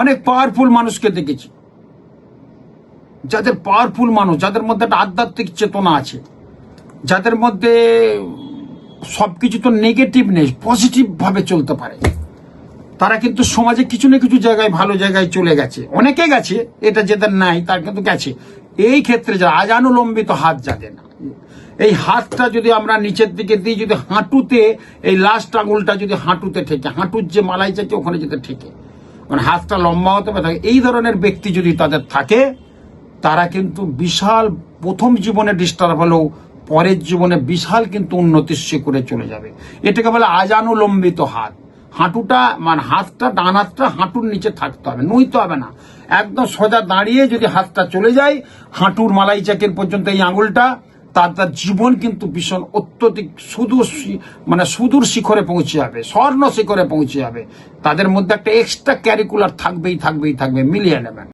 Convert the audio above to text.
অনেক পাওয়ারফুল মানুষকে দেখেছি। যাদের পাওয়ারফুল মানুষ, যাদের মধ্যে একটা আধ্যাত্মিক চেতনা আছে, যাদের মধ্যে সবকিছু তো নেগেটিভ নেই পজিটিভ ভাবে চলতে পারে। তারা কিন্তু সমাজে কিছু না কিছু জায়গায়, ভালো জায়গায় চলে গেছে। অনেকে গেছে, এটা যেদের নাই, তার কিন্তু গেছে। এই ক্ষেত্রে যারা আজানুলম্বিত হাত যাদের না। এই হাতটা যদি আমরা নিচের দিকে দিই, যদি হাঁটুতে, এই লাস্ট আঙুলটা যদি হাঁটুতে ঠেকে, হাঁটুর যে মালাই চাইছে ওখানে যদি ঠেকে। মানে হাতটা লম্বা হতে পারে, এই ধরনের ব্যক্তি যদি তাদের থাকে, তারা কিন্তু বিশাল প্রথম জীবনে ডিস্টার্ব হলেও পরের জীবনে বিশাল কিন্তু উন্নতির শিখরে চলে যাবে। এটাকে বলে আজানুলম্বিত হাত। হাঁটুটা মানে হাতটা, ডান হাতটা হাঁটুর নিচে থাকতে হবে, নুইতে হবে না। একদম সোজা দাঁড়িয়ে যদি হাতটা চলে যায়, হাঁটুর মালাই চাকের পর্যন্ত এই আঙুলটা তার তার জীবন কিন্তু ভীষণ অত্যধিক সুদূর মানে সুদূর শিখরে পৌঁছে যাবে, স্বর্ণ শিখরে পৌঁছে যাবে। তাদের মধ্যে একটা এক্সট্রা ক্যারিকুলার থাকবেই থাকবেই, থাকবে, মিলিয়ে নেবেন।